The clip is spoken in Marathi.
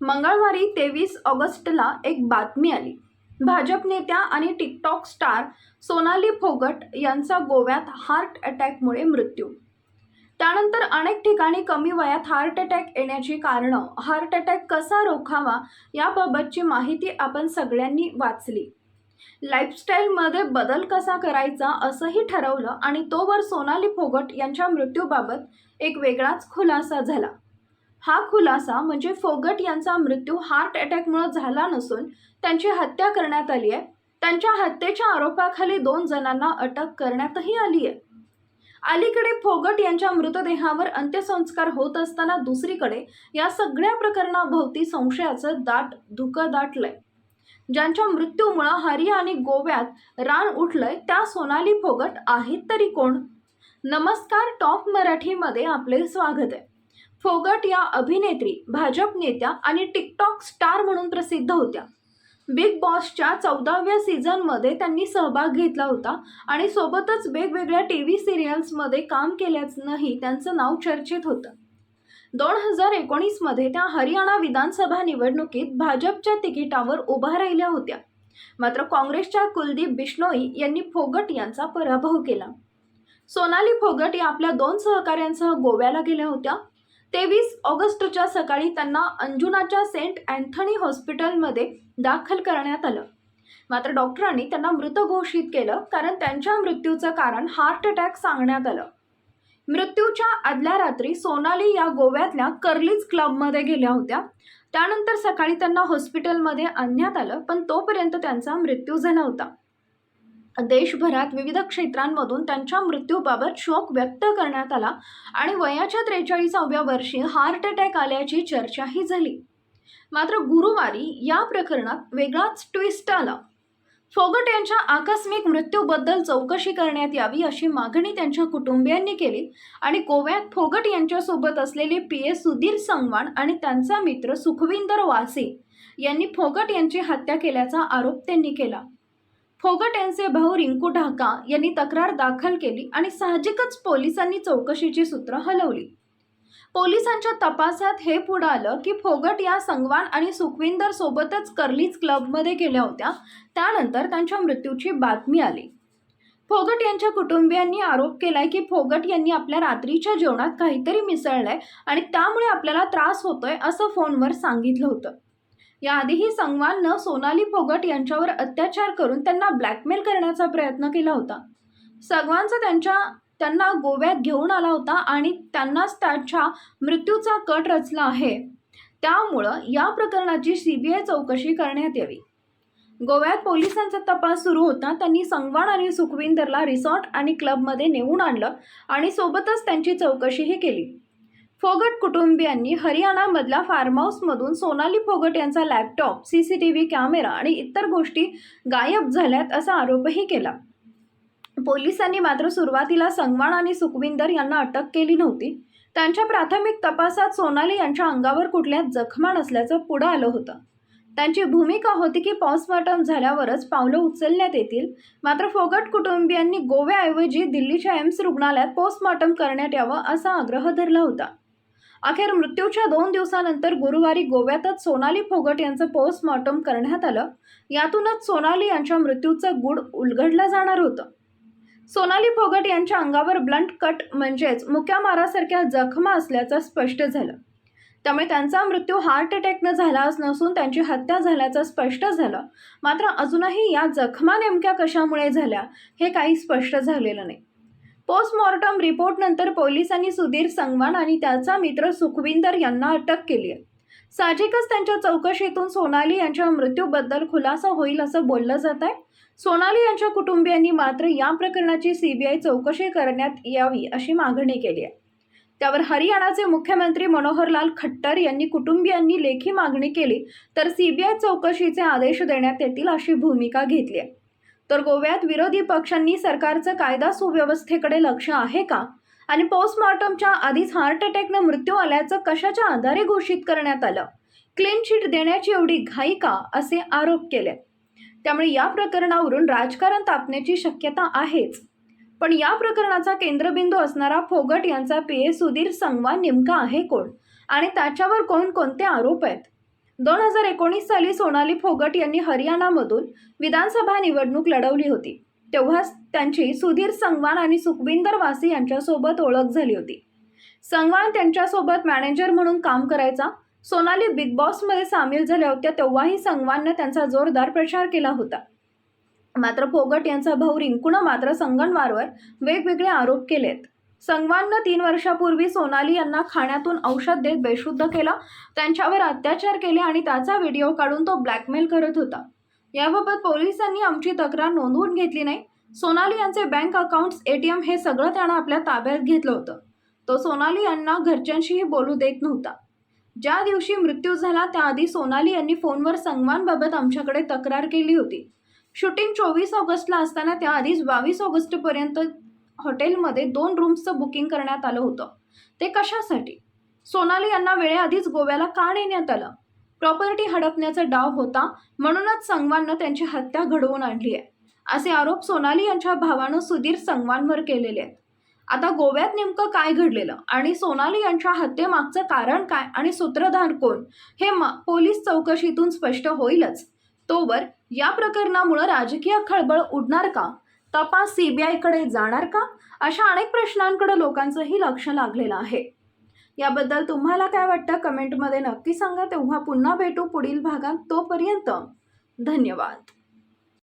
मंगळवारी तेवीस ऑगस्टला एक बातमी आली. भाजप नेत्या आणि टिकटॉक स्टार सोनाली फोगट यांचा गोव्यात हार्ट अटॅकमुळे मृत्यू. त्यानंतर अनेक ठिकाणी कमी वयात हार्ट अटॅक येण्याची कारणं हार्ट अटॅक कसा रोखावा याबाबतची माहिती आपण सगळ्यांनी वाचली. लाईफस्टाईलमध्ये बदल कसा करायचा असंही ठरवलं आणि तोवर सोनाली फोगट यांच्या मृत्यूबाबत एक वेगळाच खुलासा झाला. हा खुलासा म्हणजे फोगट यांचा मृत्यू हार्ट अटॅकमुळे झाला नसून त्यांची हत्या करण्यात आली आहे. त्यांच्या हत्येच्या आरोपाखाली दोन जणांना अटक करण्यातही आली आहे. अलीकडे फोगट यांच्या मृतदेहावर अंत्यसंस्कार होत असताना दुसरीकडे या सगळ्या प्रकरणाभोवती संशयाचं दाट धुकं दाटलंय ज्यांच्या मृत्यूमुळं हरिया आणि गोव्यात रान उठलंय त्या सोनाली फोगट आहेत तरी कोण? नमस्कार टॉप मराठीमध्ये आपले स्वागत आहे. फोगट या अभिनेत्री भाजप नेत्या आणि टिकटॉक स्टार म्हणून प्रसिद्ध होत्या. बिग बॉसच्या चौदाव्या सीझनमध्ये त्यांनी सहभाग घेतला होता आणि सोबतच वेगवेगळ्या टी व्ही सिरियल्समध्ये काम केल्याचंही त्यांचं नाव चर्चेत होतं. दोन हजार एकोणीसमध्ये त्या हरियाणा विधानसभा निवडणुकीत भाजपच्या तिकिटावर उभा राहिल्या होत्या. मात्र काँग्रेसच्या कुलदीप बिश्नोई यांनी फोगट यांचा पराभव केला. सोनाली फोगट या आपल्या दोन सहकाऱ्यांसह गोव्याला गेल्या होत्या. तेवीस ऑगस्टच्या सकाळी त्यांना अंजुनाच्या सेंट अँथनी हॉस्पिटलमध्ये दाखल करण्यात आलं. मात्र डॉक्टरांनी त्यांना मृत घोषित केलं कारण त्यांच्या मृत्यूचं कारण हार्ट अटॅक सांगण्यात आलं. मृत्यूच्या आदल्या रात्री सोनाली या गोव्यातल्या कर्लीज क्लबमध्ये गेल्या होत्या. त्यानंतर सकाळी त्यांना हॉस्पिटलमध्ये आणण्यात आलं पण तोपर्यंत त्यांचा मृत्यू झाला होता. देशभरात विविध क्षेत्रांमधून त्यांच्या मृत्यूबाबत शोक व्यक्त करण्यात आला आणि वयाच्या त्रेचाळीसाव्या वर्षी हार्ट अटॅक आल्याची चर्चाही झाली. मात्र गुरुवारी या प्रकरणात वेगळाच ट्विस्ट आला. फोगट यांच्या आकस्मिक मृत्यूबद्दल चौकशी करण्यात यावी अशी मागणी त्यांच्या कुटुंबियांनी केली आणि गोव्यात फोगट यांच्यासोबत असलेले पी ए सुधीर संगवान आणि त्यांचा मित्र सुखविंदर वासे यांनी फोगट यांची हत्या केल्याचा आरोप त्यांनी केला. फोगट यांचे भाऊ रिंकू ढाका यांनी तक्रार दाखल केली आणि साहजिकच पोलिसांनी चौकशीची सूत्र हलवली. पोलिसांच्या तपासात हे पुढं आलं की फोगट या संगवान आणि सुखविंदर सोबतच कर्लीज क्लबमध्ये गेल्या होत्या. त्यानंतर त्यांच्या मृत्यूची बातमी आली. फोगट यांच्या कुटुंबियांनी आरोप केलाय की फोगट यांनी आपल्या रात्रीच्या जेवणात काहीतरी मिसळलंय आणि त्यामुळे आपल्याला त्रास होतोय असं फोनवर सांगितलं होतं. याआधीही संगवाननं सोनाली फोगट यांच्यावर अत्याचार करून त्यांना ब्लॅकमेल करण्याचा प्रयत्न केला होता. सगवानचा त्यांच्या त्यांना गोव्यात घेऊन आला होता आणि त्यांनाच त्याच्या मृत्यूचा कट रचला आहे. त्यामुळं या प्रकरणाची सी बी आय चौकशी करण्यात यावी. गोव्यात पोलिसांचा तपास सुरू होता त्यांनी संगवान आणि सुखविंदरला रिसॉर्ट आणि क्लबमध्ये नेऊन आणलं आणि सोबतच त्यांची चौकशीही केली. फोगट कुटुंबियांनी हरियाणामधल्या फार्म हाऊसमधून सोनाली फोगट यांचा laptop C C T V camera आणि इतर गोष्टी गायब झाल्यात असा आरोपही केला. पोलिसांनी मात्र सुरुवातीला संगवाण आणि सुखविंदर यांना अटक केली नव्हती. त्यांच्या प्राथमिक तपासात सोनाली यांच्या अंगावर कुठल्या जखमा नसल्याचं पुढं आलं होतं. त्यांची भूमिका होती की पॉस्टमॉर्टम झाल्यावरच पावलं उचलण्यात येतील. मात्र फोगट कुटुंबियांनी गोव्याऐवजी दिल्लीच्या एम्स रुग्णालयात पोस्टमॉर्टम करण्यात यावं असा आग्रह धरला होता. अखेर मृत्यूच्या दोन दिवसानंतर गुरुवारी गोव्यातच सोनाली फोगट यांचं पोस्टमॉर्टम करण्यात आलं. यातूनच सोनाली यांच्या मृत्यूचं गुड उलगडलं जाणार होतं. सोनाली फोगट यांच्या अंगावर ब्लंट कट म्हणजेच मुक्या मारासारख्या जखमा असल्याचं स्पष्ट झालं. त्यामुळे त्यांचा मृत्यू हार्ट अटॅकनं झालाच नसून त्यांची हत्या झाल्याचं स्पष्ट झालं. मात्र अजूनही या जखमा नेमक्या कशामुळे झाल्या हे काही स्पष्ट झालेलं नाही. पोस्टमॉर्टम रिपोर्टनंतर पोलिसांनी सुधीर संगवान आणि त्याचा मित्र सुखविंदर यांना अटक केली आहे. साहजिकच त्यांच्या चौकशीतून सोनाली यांच्या मृत्यूबद्दल खुलासा होईल असं बोललं जात आहे. सोनाली यांच्या कुटुंबियांनी मात्र या प्रकरणाची सीबीआय चौकशी करण्यात यावी अशी मागणी केली आहे. त्यावर हरियाणाचे मुख्यमंत्री मनोहरलाल खट्टर यांनी कुटुंबियांनी लेखी मागणी केली तर सीबीआय चौकशीचे आदेश देण्यात येतील अशी भूमिका घेतली आहे. तर गोव्यात विरोधी पक्षांनी सरकारचं कायदा सुव्यवस्थेकडे लक्ष आहे का? आणि पोस्टमॉर्टमच्या आधीच हार्ट अटॅकनं मृत्यू आल्याचं कशाच्या आधारे घोषित करण्यात आलं? क्लीन चिट देण्याची एवढी घाई का? असे आरोप केले. त्यामुळे या प्रकरणावरून राजकारण तापण्याची शक्यता आहेच. पण या प्रकरणाचा केंद्रबिंदू असणारा फोगट यांचा पी ए सुधीर संगवा नेमका आहे कोण? आणि त्याच्यावर कोणकोणते आरोप आहेत? दोन हजार एकोणीस साली सोनाली फोगट यांनी हरियाणामधून विधानसभा निवडणूक लढवली होती. तेव्हाच त्यांची सुधीर संगवान आणि सुखविंदर वासी यांच्यासोबत ओळख झाली होती. संगवान त्यांच्यासोबत मॅनेजर म्हणून काम करायचा सोनाली बिग बॉसमध्ये सामील झाल्या होत्या तेव्हाही संगवानने त्यांचा जोरदार प्रचार केला होता. मात्र फोगट यांचा भाऊ रिंकूनं मात्र संगणवारवर वेगवेगळे आरोप केलेत. संगवाननं तीन वर्षापूर्वी सोनाली यांना खाण्यातून औषध देत बेशुद्ध केलं. त्यांच्यावर अत्याचार केले आणि त्याचा व्हिडिओ काढून तो ब्लॅकमेल करत होता. याबाबत पोलिसांनी आमची तक्रार नोंदवून घेतली नाही. सोनाली यांचे bank accounts A T M हे सगळं त्यानं आपल्या ताब्यात घेतलं होतं. तो सोनाली यांना घरच्यांशीही बोलू देत नव्हता. ज्या दिवशी मृत्यू झाला त्याआधी सोनाली यांनी फोनवर संगवानबाबत आमच्याकडे तक्रार केली होती. शूटिंग चोवीस ऑगस्टला असताना त्याआधीच बावीस ऑगस्टपर्यंत हॉटेलमध्ये दोन रूम्सचं बुकिंग करण्यात आलं होतं. ते कशासाठी? सोनाली यांना वेळेआधीच गोव्याला का नेण्यात आलं? प्रॉपर्टी हडपण्याचा डाव होता म्हणूनच संगवाननं त्यांची हत्या घडवून आणली आहे. असे आरोप सोनाली यांच्या भावानं सुधीर संगवानवर केलेले आहेत. आता गोव्यात नेमकं काय घडलेलं आणि सोनाली यांच्या हत्येमागचं कारण काय आणि सूत्रधार कोण हे पोलीस चौकशीतून स्पष्ट होईलच. तोवर या प्रकरणामुळं राजकीय खळबळ उडणार का? तपास सीबीआयकडे जाणार का? अशा अनेक प्रश्नांकडे लोकांचंही लक्ष लागलेलं आहे. याबद्दल तुम्हाला काय वाटतं? कमेंटमध्ये नक्की सांगा. तेव्हा पुन्हा भेटू पुढील भागात तोपर्यंत धन्यवाद.